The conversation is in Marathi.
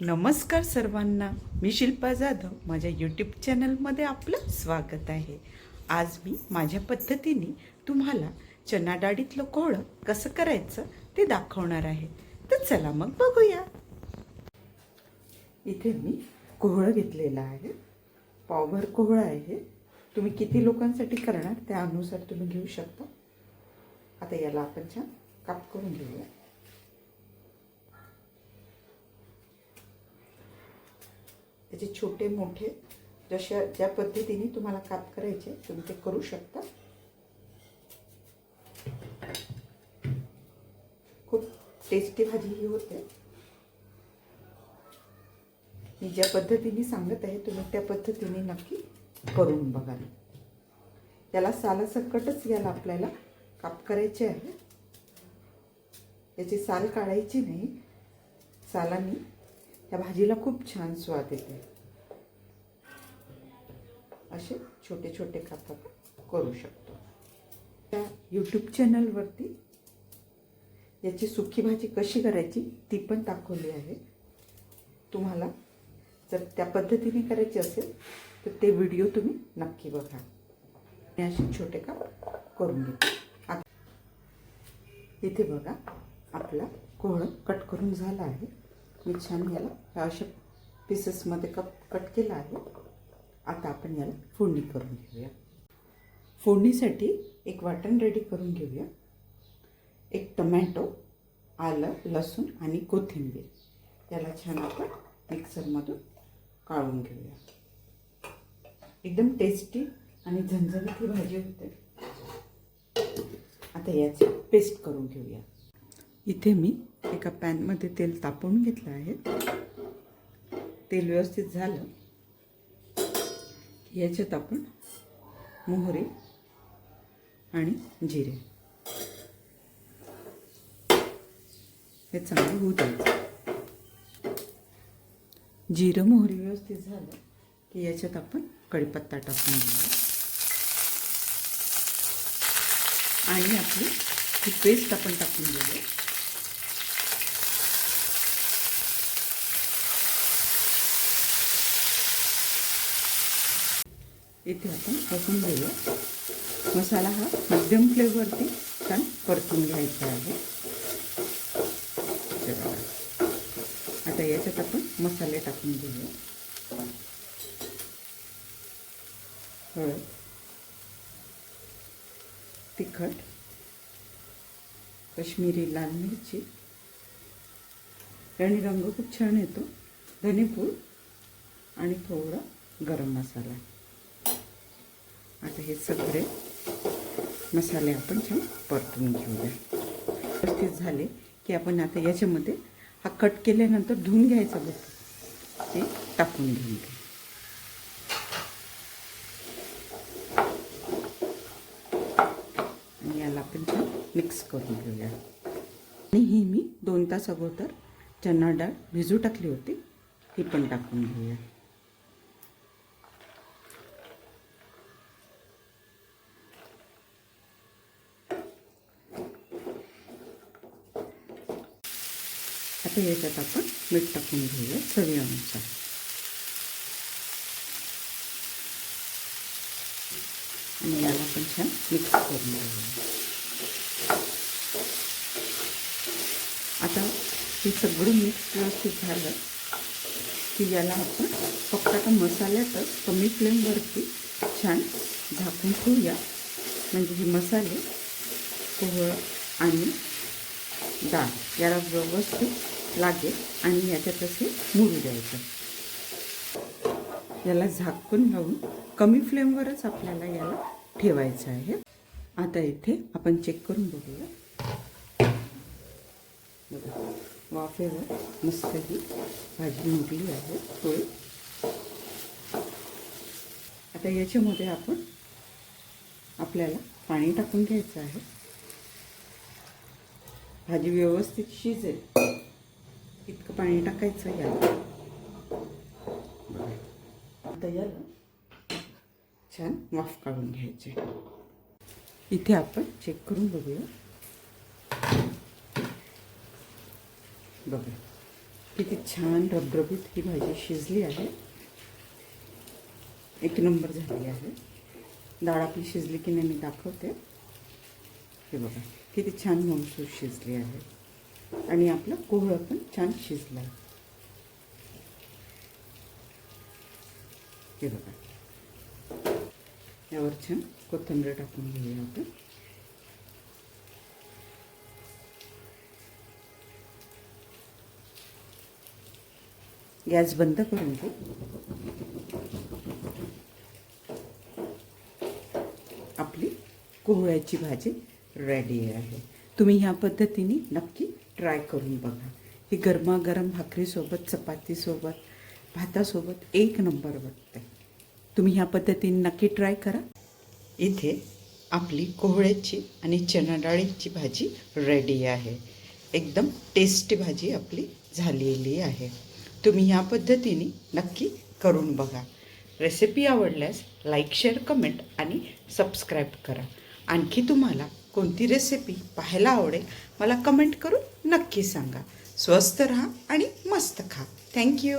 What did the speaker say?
नमस्कार सर्वांना. मी शिल्पा जाधव. माझ्या यूट्यूब चॅनलमध्ये आपलं स्वागत आहे. आज मी माझ्या पद्धतीने तुम्हाला चना डाळीतलं कोहळं कसं करायचं ते दाखवणार आहे. तर चला मग बघूया. इथे मी कोहळं घेतलेलं आहे. पावभर कोहळं आहे. तुम्ही किती लोकांसाठी करणार त्यानुसार तुम्ही घेऊ शकता. आता याला आपण छान काप करून घेऊया. त्याचे छोटे मोठे जशा ज्या पद्धतीने तुम्हाला काप करायचे तुम्ही ते करू शकता. खूप टेस्टी भाजी ही होते. मी ज्या पद्धतीने सांगत आहे तुम्ही त्या पद्धतीने नक्की करून बघाल याला सालासकटच याला आपल्याला काप करायचे आहे. याची साल काढायची नाही. सालांनी त्या भाजीला खूप छान स्वाद येते. असे छोटे छोटे काप करू शकतो. त्या यूट्यूब चॅनलवरती याची सुकी भाजी कशी करायची ती पण दाखवली आहे. तुम्हाला जर त्या पद्धतीने करायची असेल तर ते व्हिडिओ तुम्ही नक्की बघा. मी असे छोटे काप करून घेते. आता इथे बघा आपला कोहळं कट करून झाला आहे. मी छान याला ह्या अशा पीसेसमध्ये कप कट केला आहे. आता आपण याला फोडणी करून घेऊया. फोडणीसाठी एक वाटण रेडी करून घेऊया. एक टमॅटो आलं लसूण आणि कोथिंबीर. याला छान आपण मिक्सरमधून काढून घेऊया. एकदम टेस्टी आणि झणझणीत ही भाजी होते. आता याची पेस्ट करून घेऊया. इथे मी एका पॅनमध्ये तेल तापवून घेतलं आहे. तेल व्यवस्थित झालं. याच्यात आपण मोहरी आणि जिरे. हे चांगलं होऊ द्यायचं जिरं मोहरी व्यवस्थित झालं की याच्यात आपण कढीपत्ता टाकून घेऊ. आणि आपली ही पेस्ट आपण टाकून घेऊया इथे आपण टाकून घेऊया. मसाला हा मध्यम फ्लेवरती छान परतून घ्यायचा आहे. आता याच्यात आपण मसाले टाकून घेऊया. हळद तिखट कश्मीरी लाल मिरची. आणि रंग खूप छान येतो. धनेपूड आणि थोडा गरम मसाला. आता हे सगळे मसाले आपण छान परतून घेऊया. व्यवस्थित झाले की आपण आता याच्यामध्ये हा कट केल्यानंतर धुवून घ्यायचा बघतो ते टाकून घेऊन घ्या. आणि याला आपण छान मिक्स करून घेऊया. आणि ही मी दोन तास अगोदर चना डाळ भिजू टाकली होती ही पण टाकून घेऊया. आता याच्यात आपण मीठ टाकून घेऊया चवीनुसार. आणि याला पण छान मिक्स करून घेऊया. आता हे सगळं मिक्स व्यवस्थित झालं की याला आपण फक्त आता मसाल्यातच कमी फ्लेमवरती छान झाकून ठेवूया. म्हणजे हे मसाले कोहळ आणि डाळ याला व्यवस्थित लागेल आणि ह्याच्यातच हे मुरू द्यायचं. याला झाकून लावून कमी फ्लेमवरच आपल्याला याला ठेवायचं आहे. आता इथे आपण चेक करून बघूया. बघा वाफेवर मस्त ही भाजी मुरली आहे पोळी आता याच्यामध्ये आपण आपल्याला पाणी टाकून घ्यायचं आहे. भाजी व्यवस्थित शिजेल. इतकं पाणी टाकायचं याला. तयार छान वाफ काढून घ्यायचे. इथे आपण चेक करून बघूया. बघा किती छान रबरबीत ही भाजी शिजली आहे. एक नंबर झाली आहे. डाळ आपली शिजली की नाही मी दाखवते. हे बघा किती छान ममसूर शिजली आहे. आणि आपलं कोहळं पण छान शिजलं हे बघा. यावर छान कोथिंबीर टाकून घेऊया आपण. गॅस बंद करून घेऊ आपली कोहळ्याची भाजी रेडी आहे. तुम्ही ह्या पद्धतीने नक्की ट्राय करून बघा. ही गरमागरम भाकरीसोबत चपातीसोबत भातासोबत एक नंबर वाटते. तुम्ही ह्या पद्धतीने नक्की ट्राय करा. इथे आपली कोहळ्याची आणि चणाडाळीची भाजी रेडी आहे. एकदम टेस्टी भाजी आपली झालेली आहे. तुम्ही ह्या पद्धतीने नक्की करून बघा. रेसिपी आवडल्यास लाईक शेअर कमेंट आणि सबस्क्राईब करा. आणखी तुम्हाला कोणती रेसिपी पाहायला आवडेल मला कमेंट करून नक्की सांगा. स्वस्त राहा आणि मस्त खा. थँक्यू